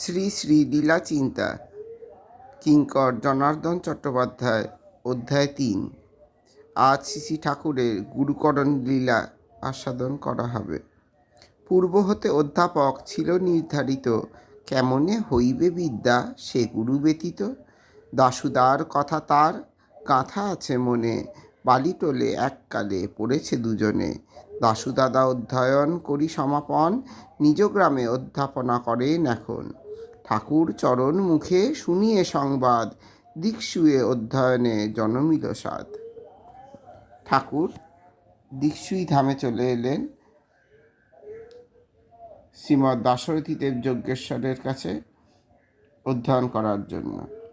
শ্রী শ্রী লীলা চিন্তা, কিঙ্কর জনার্দন চট্টোপাধ্যায়, অধ্যায় তিন। আজ শ্রী ঠাকুরের গুরুকরণ লীলা আস্বাদন করা হবে। পূর্ব হতে অধ্যাপক ছিল নির্ধারিত, কেমনে হইবে বিদ্যা সে গুরু ব্যতীত? দাসুদার কথা তার গাঁথা আছে মনে বালিটোলে এককালে পড়েছে দুজনে। দাসুদাদা অধ্যয়ন করি সমাপন, নিজ গ্রামে অধ্যাপনা করেন এখন। ঠাকুর চরণ মুখে শুনিয়ে সংবাদ, দিকসুয়ে অধ্যয়নে জনমিল সাদ ঠাকুর দিকসুই ধামে চলে এলেন। শ্রীমৎ দাশরথীদেব যজ্ঞেশ্বরের কাছে অধ্যয়ন করার জন্য।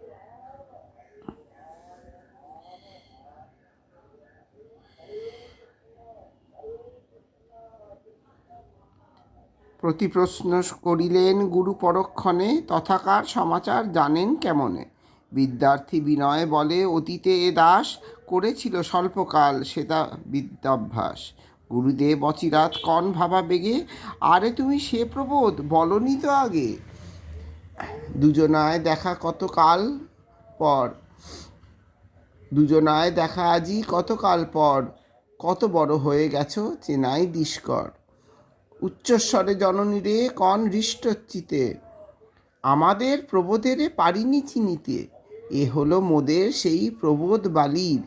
প্রতি প্রশ্ন করিলেন গুরু পরক্ষণে, তথাকার সমাচার জানেন কেমনে? বিদ্যার্থী বিনয় বলে, অতীতে এ দাস করেছিল স্বল্পকাল সেটা বিদ্যাভ্যাস। গুরুদেব অচিরাত কন ভাবা বেগে আরে তুমি সে প্রবোধ বলনি তো আগে? দুজনায় দেখা কত কাল পর? দুজনায় দেখা আজই কতকাল পর? কত বড় হয়ে গেছো চেনাই দিস্কর উচ্চস্বরে জননীরে কন হৃষ্টচিতে আমাদের প্রবোধেরে পারিনি চিনিতে। এ হলো মোদের সেই প্রবোধ বালির।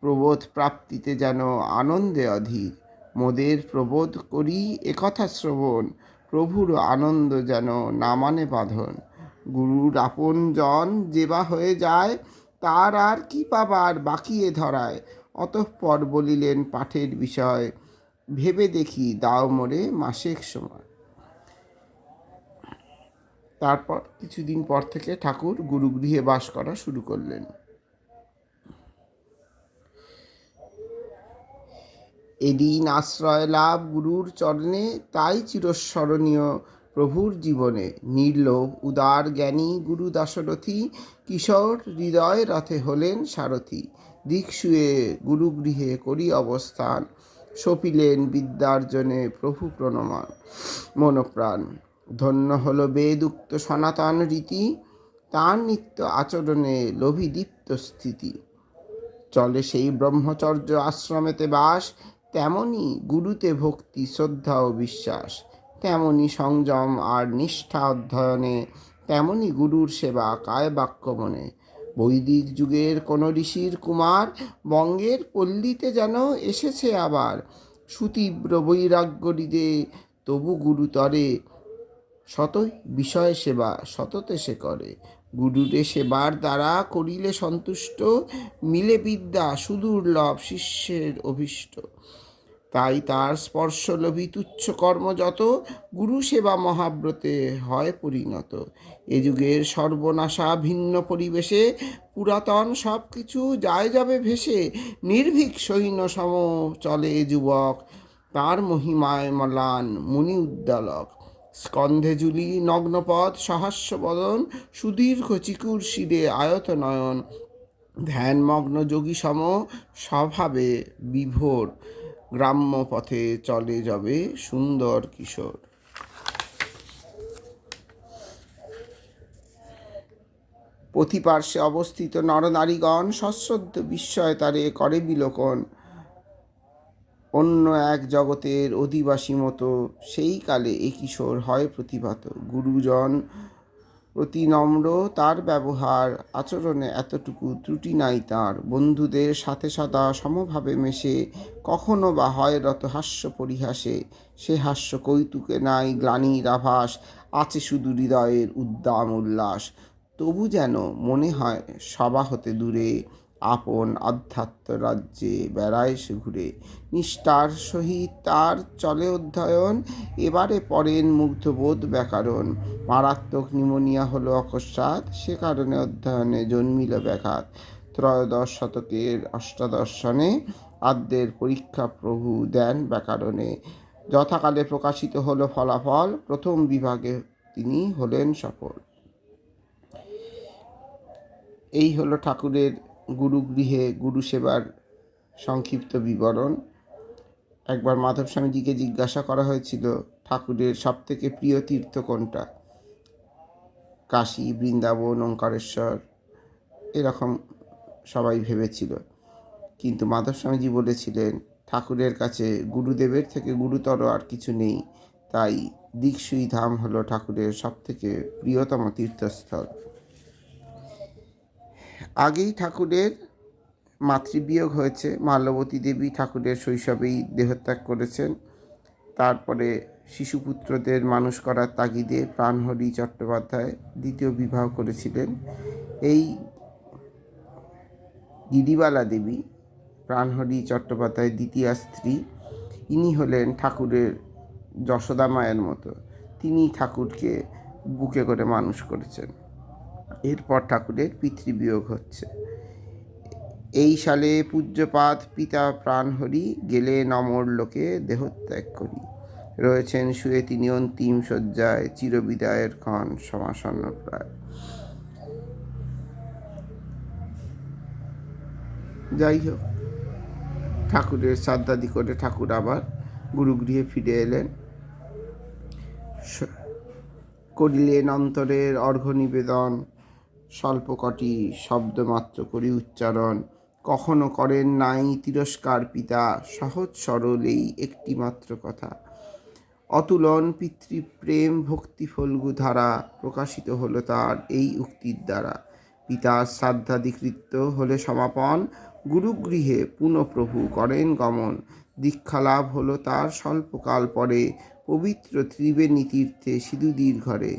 প্রবোধ প্রাপ্তিতে যেন আনন্দে অধীর। মোদের প্রবোধ করি একথা শ্রবণ। প্রভুর আনন্দ যেন না মানে বাঁধন। গুরুর আপন জন যেবা হয়ে যায়, তার আর কি পাবার বাকিয়ে ধরায়? অতঃপর বলিলেন পাঠের বিষয় ভেবে দেখি দাও মোরে মাসেক সময়। তারপর কিছুদিন পর থেকে ঠাকুর গুরুগৃহে বাস করা শুরু করলেন। এদিন আশ্রয় লাভ গুরুর চরণে, তাই চিরস্মরণীয় প্রভুর জীবনে। নির্লোভ, উদার জ্ঞানী গুরু দাশরথী কিশোর হৃদয় রথে হলেন সারথী। দিকশুয়ে গুরুগৃহে করি অবস্থান। সপিলেন বিদ্যার্জনে প্রভু প্রণমান। মনপ্রাণ, ধন্য হল বেদুক্ত সনাতন রীতি, তার নিত্য আচরণে লোভিদীপ্ত স্থিতি। চলে সেই ব্রহ্মচর্য আশ্রমেতে বাস, তেমনি গুরুতে ভক্তি, শ্রদ্ধা ও বিশ্বাস। তেমনি সংযম আর নিষ্ঠা অধ্যয়নে, তেমনি গুরুর সেবা কায় বাক্য মনে। বৈদিক যুগের কোন ঋষির কুমার বঙ্গের পল্লীতে যেন এসেছে আবার। সুতীব্র বৈরাগ্য হৃদে তবু গুরুতরে, শত বিষয় সেবা সততে সে করে। গুরুরে সেবার দ্বারা করিলে সন্তুষ্ট, মিলে বিদ্যা সুদুর্লভ শিষ্যের অভীষ্ট। তাই তার স্পর্শলোভী তুচ্ছ কর্ম যত গুরু সেবা মহাব্রতে হয় পরিণত। এ যুগের সর্বনাশা ভিন্ন পরিবেশে পুরাতন সব কিছু যায় যাবে ভেসে নির্ভীক সৈন্য সম চলে যুবক। তার মহিমায় মলান মুনি উদ্দালক। স্কন্ধে জুলি নগ্নপদ সহাস্য বদন সুদীর্ঘ চিকুর শিরে আয়ত নয়ন। ধ্যানমগ্ন যোগী সম স্বভাবে বিভোর। গ্রাম্য পথে চলে যাবে সুন্দর কিশোর। পথিপার্শ্বে অবস্থিত নরনারীগণ সশ্রদ্ধ বিস্ময় তারে করে বিলোকন অন্য এক জগতের অধিবাসী মতো সেই কালে এ কিশোর হয় প্রতিভাত। গুরুজন অতি নম্র তার ব্যবহার আচরণে এতটুকু ত্রুটি নাই তার। বন্ধুদের সাথে সদা সমভাবে মেশে কখনো বা হয় রত হাস্য পরিহাসে। সে হাস্য কৌতুকে নাই, গ্লানির আভাস, আছে শুধু হৃদয়ের উদ্দাম উল্লাস। তবু যেন মনে হয় সবা হতে দূরে। আপন আধ্যাত্ম রাজ্যে বেড়ায় সে ঘুরে। নিষ্ঠার সহিত তার চলে অধ্যয়ন, এবারে পড়েন মুগ্ধবোধ ব্যাকরণ। মারাত্মক নিমোনিয়া হলো অকস্মাৎ, সে কারণে অধ্যয়নে জন্মিল ব্যাঘাত। ত্রয়োদশ শতকের অষ্টাদর্শনে আদ্যের পরীক্ষা প্রভু দেন ব্যাকরণে। যথাকালে প্রকাশিত হলো ফলাফল, প্রথম বিভাগে তিনি হলেন সফল। এই হলো ঠাকুরের গুরুগৃহে গুরু সেবার সংক্ষিপ্ত বিবরণ। একবার মাধব স্বামীজিকে জিজ্ঞাসা করা হয়েছিল, ঠাকুরের সবথেকে প্রিয় তীর্থ কোনটা? কাশী, বৃন্দাবন ওঙ্কারেশ্বর এরকম সবাই ভেবেছিল। কিন্তু মাধব স্বামীজি বলেছিলেন, ঠাকুরের কাছে গুরুদেবের থেকে গুরুতর আর কিছু নেই। তাই দীক্ষুই ধাম হলো ঠাকুরের সবথেকে প্রিয়তম তীর্থস্থল। আগেই ঠাকুরের মাতৃবিয়োগ হয়েছে। মাল্যবতী দেবী ঠাকুরের শৈশবেই দেহত্যাগ করেছেন। তারপরে শিশুপুত্রদের মানুষ করার তাগিদে প্রাণহরি চট্টোপাধ্যায় দ্বিতীয় বিবাহ করেছিলেন। এই গিরিবালা দেবী, প্রাণহরি চট্টোপাধ্যায় দ্বিতীয় স্ত্রী, ইনি হলেন ঠাকুরের যশোদা মায়ের মতো। তিনি ঠাকুরকে বুকে করে মানুষ করেছেন। এরপর ঠাকুরের পিতৃবিয়োগ হচ্ছে। এই সালে পূজ্যপাত পিতা প্রাণহরি গেলে নমর লোকে দেহত্যাগ করি। রয়েছেন শুয়ে তিনি অন্তিম শয্যায়, চিরবিদায়ের ক্ষণ সমাসন্ন প্রায়। যাই হোক, ঠাকুরের শ্রাদ্ধাদি করে ঠাকুর আবার গুরুগৃহে ফিরে এলেন। করিলেন অন্তরের অর্ঘ্য নিবেদন স্বল্প কটি শব্দ মাত্র করি উচ্চারণ। কখনো করেন নাই তিরস্কার পিতা, সহজ সরল এই একটি মাত্র কথা। অতুলন পিতৃপ্রেম ভক্তি ফল্গু ধারা প্রকাশিত হলো তার এই উক্তির দ্বারা। পিতার শ্রাদ্ধাধিকৃত্য হলে সমাপন, গুরুগৃহে পুনঃপ্রভু করেন গমন। দীক্ষালাভ হলো তার স্বল্পকাল পরে, পবিত্র ত্রিবেণী তীর্থে সিধুদির ঘরে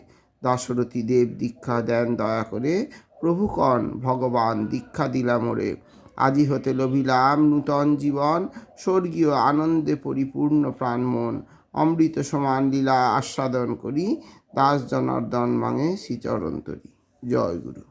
দাশরথী দেব দীক্ষা দেন দয়া করে। প্রভুকণ, ভগবান, দীক্ষা দিলাম ওরে। আজি হতে লভিলাম নূতন জীবন, স্বর্গীয় আনন্দে পরিপূর্ণ প্রাণমন অমৃত সমান লীলা আস্বাদন করি, দাস জনার্দন মাঙে শ্রীচরণ তরি। জয় গুরু।